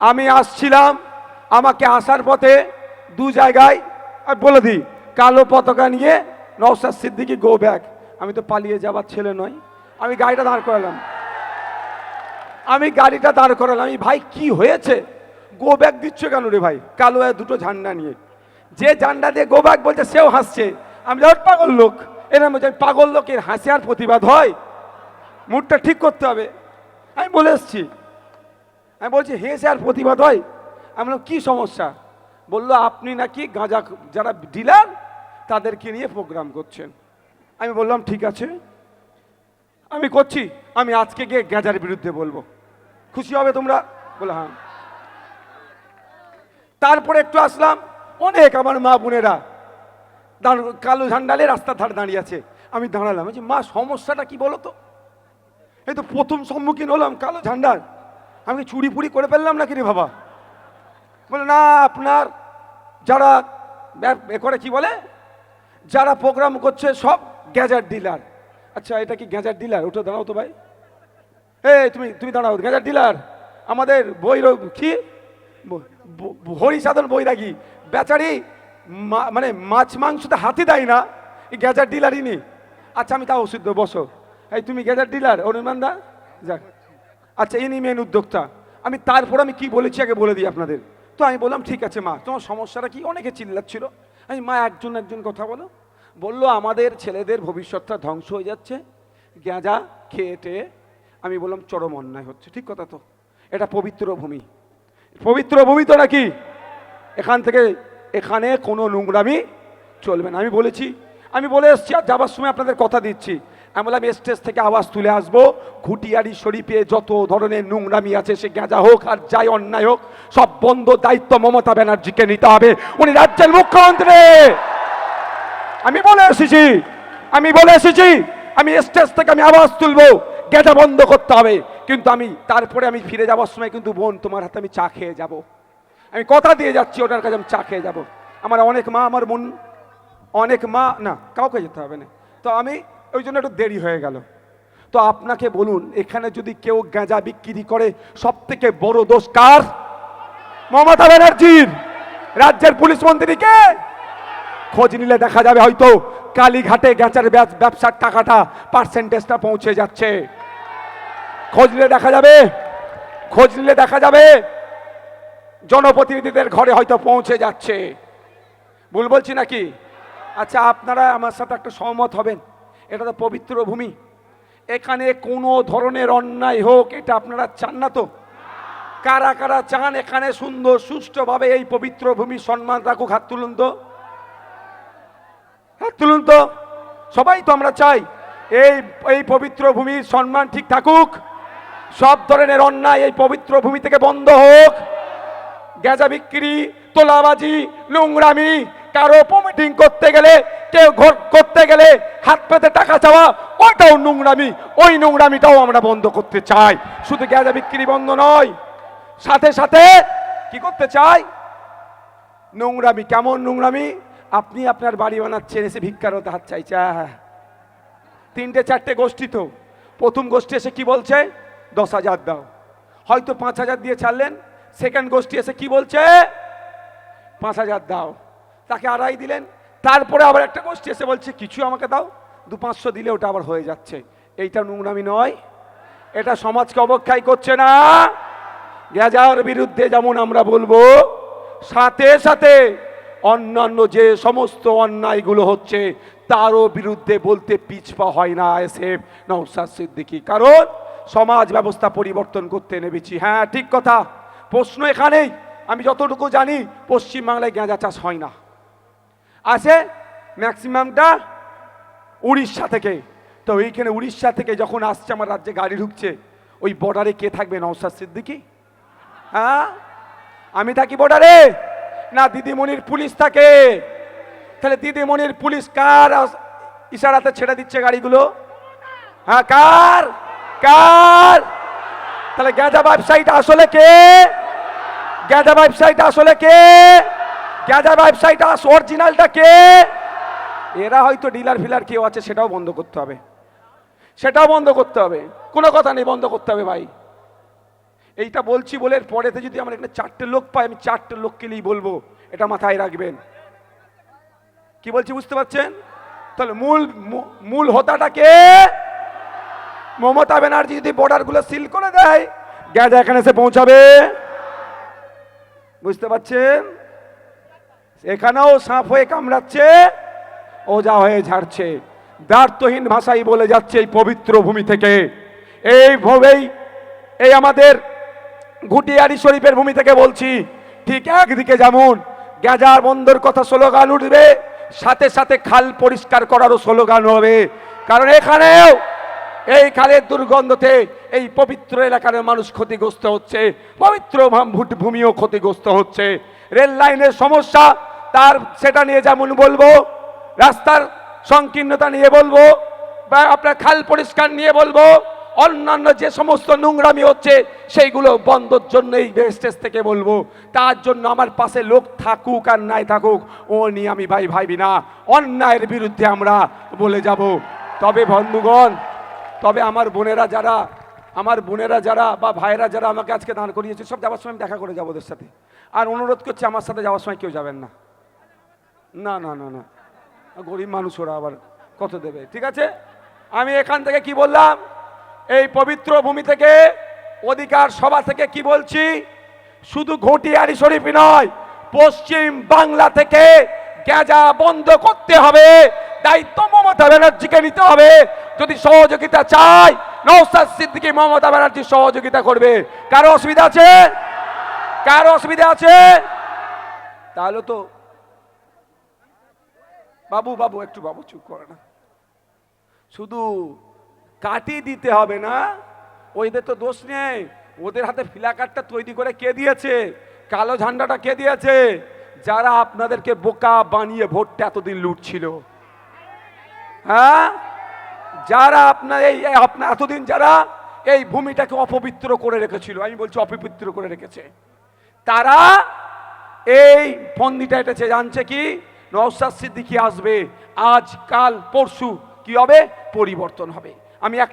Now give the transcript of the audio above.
আমি আসছিলাম, আমাকে আসার পথে দু জায়গায় বলে দিই, কালো পতাকা নিয়ে নওসাদ সিদ্দিকি গো ব্যাক আমি তো পালিয়ে যাবার ছেলে নয় আমি গাড়িটা দাঁড় করালাম। আমি গাড়িটা দাঁড় করালাম, আমি, ভাই, কি হয়েছে? গো ব্যাক দিচ্ছ কেন রে ভাই? কালো দুটো ঝান্ডা নিয়ে। যে ঝান্ডা দিয়ে গো ব্যাক বলছে, সেও হাসছে। আমি পাগল লোক। এরম বলছে, পাগল লোকের হাসি আর প্রতিবাদ হয়? মুডটা ঠিক করতে হবে। আমি বলে এসছি আমি বলছি হেসে আর প্রতিবাদ হয়। আমি বললাম, কী সমস্যা? বলল, আপনি নাকি গাঁজা যারা ডিলার, তাদেরকে নিয়ে প্রোগ্রাম করছেন। আমি বললাম, ঠিক আছে। আমি করছি, আমি আজকে গিয়ে গাঁজার বিরুদ্ধে বলব। খুশি হবে তোমরা? বলে হ্যাঁ। তারপরে একটু আসলাম, অনেক আমার মা বোনেরা কালো ঝান্ডালে রাস্তার ধারে দাঁড়িয়ে আছে। আমি দাঁড়ালাম, বলছি, মা, সমস্যাটা কি বলো তো? এই তো প্রথম সম্মুখীন হলাম কালো ঝান্ডার। আমি চুরি ফুরি করে ফেললাম নাকি রে বাবা? বলে, না, আপনার যারা এ করে কি বলে? যারা প্রোগ্রাম করছে সব গ্যাজার ডিলার আচ্ছা এটা কি গ্যাজার ডিলার ওটা দাঁড়াও তো ভাই। এই, তুমি তুমি দাঁড়াও গ্যাজার ডিলার আমাদের বই কি? ব- ব- হরি সাধন বৈরাগী। বেচারি মানে মাছ মাংসতে হাতে দেয় না। এই গ্যাজার ডিলারই নি আচ্ছা আমি তাও ওষুধ বসো। এই, তুমি গ্যাজার ডিলার অনুমান দা যাক। আচ্ছা ইনি মেন উদ্যোক্তা। আমি তারপর আমি কি বলেছি আগে বলে দিই আপনাদের। তো আমি বললাম, ঠিক আছে মা, তোমার সমস্যাটা কি? অনেকে চিল্লাচ্ছিল। আমি, মা, একজন একজন কথা বলো। বলল, আমাদের ছেলেদের ভবিষ্যৎটা ধ্বংস হয়ে যাচ্ছে। গাঁজা খেয়ে আমি বললাম, চরম অন্যায় হচ্ছে। ঠিক কথা তো। এটা পবিত্র ভূমি। পবিত্র ভূমি তো নাকি? এখান থেকে, এখানে কোনো নোংরামি চলবে না। আমি বলেছি, আমি বলে এসছি আর যাবার সময় আপনাদের কথা দিচ্ছি। আমি বললাম, স্টেজ থেকে আওয়াজ তুলে আসব। ঘুটিয়ারি শরীফে যত ধরনের নোংরামি আছে, সে গেঁজা হোক আর যাই অন্যায় হোক, সব বন্ধ দায়িত্ব মমতা ব্যানার্জিকে নিতে হবে। উনি রাজ্যের মুখ্যমন্ত্রী। আমি বলে এসেছি, আমি বলে এসেছি, আমি স্টেজ থেকে আমি আওয়াজ তুলবো। গেঁজা বন্ধ করতে হবে। কিন্তু আমি, তারপরে আমি ফিরে যাওয়ার সময় কিন্তু বোন, তোমার হাতে আমি চা খেয়ে যাব। আমি কথা দিয়ে যাচ্ছি, ওটার কাছে আমি চা খেয়ে যাব। আমার অনেক মা, আমার বোন, অনেক মা, না, কাউকে যেতে হবে না। তো আমি ওই জন্য একটু দেরি হয়ে গেল। তো আপনাকে বলুন, এখানে যদি কেউ গাঁজা বিক্রি করে সব থেকে বড় দোষ কার? মমতা ব্যানার্জির। রাজ্যের পুলিশ মন্ত্রীকে। খোঁজ নিলে দেখা যাবে হয়তো কালীঘাটে গ্যাঁচার ব্যবসার টাকাটা পার্সেন্টেজটা পৌঁছে যাচ্ছে। খোঁজ নিলে দেখা যাবে। খোঁজ নিলে দেখা যাবে। জনপ্রতিনিধিদের ঘরে হয়তো পৌঁছে যাচ্ছে। ভুল বলছি নাকি? আচ্ছা আপনারা আমার সাথে একটা সহমত হবেন। এটা তো পবিত্র ভূমি। এখানে কোনো ধরনের অন্যায় হোক, এটা আপনারা চান না তো? কারা কারা চান এখানে সুন্দর, সুষ্ঠুভাবে এই পবিত্র ভূমি সম্মান রাখুক? হাত তুলুন তো। হাত তুলুন তো। সবাই তো আমরা চাই এই এই পবিত্র ভূমির সম্মান ঠিক থাকুক। সব ধরনের অন্যায় এই পবিত্র ভূমি থেকে বন্ধ হোক। গ্যাজা বিক্রি, তোলাবাজি, নোংরামি, কারও পমিটিং করতে গেলে কেউ ঘর করতে গেলে হাত পেতে টাকা চাওয়া, ওইটাও নোংরামি। ওই নোংরামিটাও আমরা বন্ধ করতে চাই। শুধু গ্যাজা বিক্রি বন্ধ নয়। সাথে সাথে কি করতে চাই? নোংরামি। কেমন নোংরামি? আপনি আপনার বাড়ি বানাচ্ছেন, এসে ভিক্ষার হতে হাত চাইছে। তিনটে, চারটে গোষ্ঠী তো। প্রথম গোষ্ঠী এসে কি বলছে? দশ হাজার দাও। হয়তো পাঁচ হাজার দিয়ে ছাড়লেন। সেকেন্ড গোষ্ঠী এসে কি বলছে? পাঁচ হাজার দাও। তাকে আড়াই দিলেন। তারপরে আবার একটা গোষ্ঠী এসে বলছে, কিছু আমাকে দাও, দু পাঁচশো দিলে ওটা আবার হয়ে যাচ্ছে। এইটা নোংরামি নয়, এটা সমাজকে অবক্ষয় করছে না। গ্যাজার বিরুদ্ধে যেমন আমরা বলব, সাথে সাথে অন্যান্য যে সমস্ত অন্যায়গুলো হচ্ছে, তারও বিরুদ্ধে বলতে পিছপা হয় না এসএফ নৌসাদ সিদ্দিকি। কারণ সমাজ ব্যবস্থা পরিবর্তন করতে নেমেছি। হ্যাঁ ঠিক কথা। প্রশ্ন এখানেই। আমি যতটুকু জানি, পশ্চিমবাংলায় গাঁজা চাষ হয় না। আছে ম্যাক্সিমামটা উড়িষ্যা থেকে। তো এইখানে উড়িষ্যা থেকে যখন আসছে আমার রাজ্যে গাড়ি ঢুকছে, ওই বর্ডারে কে থাকবে নৌসাদ সিদ্দিকি? হ্যাঁ? আমি থাকি বর্ডারে না, দিদিমণির পুলিশ থাকে। তাহলে দিদিমণির পুলিশ কার ইশারাতে ছেড়ে দিচ্ছে গাড়িগুলো? হ্যাঁ কার? কার? তাহলে গাঁজা ব্যবসায়ীটা আসলে কে? গাঁজা ব্যবসায়ীটা আসলে কে? গাঁজা ব্যবসায়ীটা অরিজিনালটা কে? এরা হয়তো ডিলার ফিলার কেউ আছে, সেটাও বন্ধ করতে হবে। সেটাও বন্ধ করতে হবে। কোনো কথা নেই, বন্ধ করতে হবে ভাই। এইটা বলছি বলে পরেতে যদি আমার এখানে চারটে লোক পাই আমি চারটে লোককে নিয়েই বলব, এটা মাথায় রাখবেন। কি বলছি, বুঝতে পারছেন? তাহলে মূল মূল হোতাটাকে মমতা ব্যানার্জি যদি বর্ডারগুলো সিল করে দেয় গ্যাজা এখানে এসে পৌঁছাবে। বুঝতে পারছেন? এখানেও সাপ হয়ে কামড়াচ্ছে, ওজা হয়ে ঝাড়ছে। ব্যর্থহীন ভাষাই বলে যাচ্ছে এই পবিত্র ভূমি থেকে। এই ভবেই এই আমাদের ঘুটিয়ারি শরীফের ভূমি থেকে বলছি, ঠিক একদিকে যেমন গ্যাজার বন্দর কথা স্লোগান উঠবে, সাথে সাথে খাল পরিষ্কার করারও স্লোগান হবে। কারণ এখানেও এই খালের দুর্গন্ধতে এই পবিত্র এলাকার মানুষ ক্ষতিগ্রস্ত হচ্ছে, পবিত্র ভাম- ভূমিও ক্ষতিগ্রস্ত হচ্ছে। রেল লাইনের সমস্যা তার সেটা নিয়ে যেমন বলব, রাস্তার সংকীর্ণতা নিয়ে বলব, বা আপনার খাল পরিষ্কার নিয়ে বলব, অন্যান্য যে সমস্ত নোংরামি হচ্ছে সেইগুলো বন্ধর জন্য এই স্টেজ থেকে বলব। তার জন্য আমার পাশে লোক থাকুক আর নাই থাকুক, ও নিয়ে আমি ভাই ভাইবি না। অন্যায়ের বিরুদ্ধে আমরা বলে যাব। তবে বন্ধুগণ, তবে আমার বোনেরা যারা, আমার বোনেরা যারা বা ভাইয়েরা যারা আমাকে আজকে দান করিয়েছে, সব যাওয়ার সময় আমি দেখা করে যাব ওদের সাথে। আর অনুরোধ করছি আমার সাথে যাওয়ার সময় কেউ যাবেন না। না না না না। গরিব মানুষ ওরা আবার কত দেবে, ঠিক আছে? আমি এখান থেকে কি বললাম? এই পবিত্র ভূমি থেকে অধিকার সভা থেকে কি বলছি? শুধু ঘটিয়ারি শরীফই নয়, পশ্চিম বাংলা থেকে গ্যাজা বন্ধ করতে হবে, দায়িত্ব মমতা ব্যানার্জিকে নিতে হবে। যদি সহযোগিতা চাই নৌসাদ সিদ্দিকী মমতা ব্যানার্জি সহযোগিতা করবে। কারও অসুবিধা আছে? কারও অসুবিধা আছে? তাহলে তো বাবু বাবু, একটু বাবু, চুপ করে না। শুধু কাটি দিতে হবে না, ওইদের তো দোষ নেই। ওদের হাতে ফিলাকারটা তৈরি করে কে দিয়েছে? কালো ঝান্ডাটা কে দিয়েছে? যারা আপনাদেরকে বোকা বানিয়ে ভোটটা এতদিন লুটছিল। হ্যাঁ? যারা আপনার এই এই, আপনার এতদিন যারা এই ভূমিটাকে অপবিত্র করে রেখেছিল, আমি বলছি অপবিত্র করে রেখেছে। তারা এই ফন্দিটা এটেছে, জানছে কি? নওসাদ সিদ্দিকি আসবে। আজ কাল পরশু কি হবে? পরিবর্তন হবে। আমি এক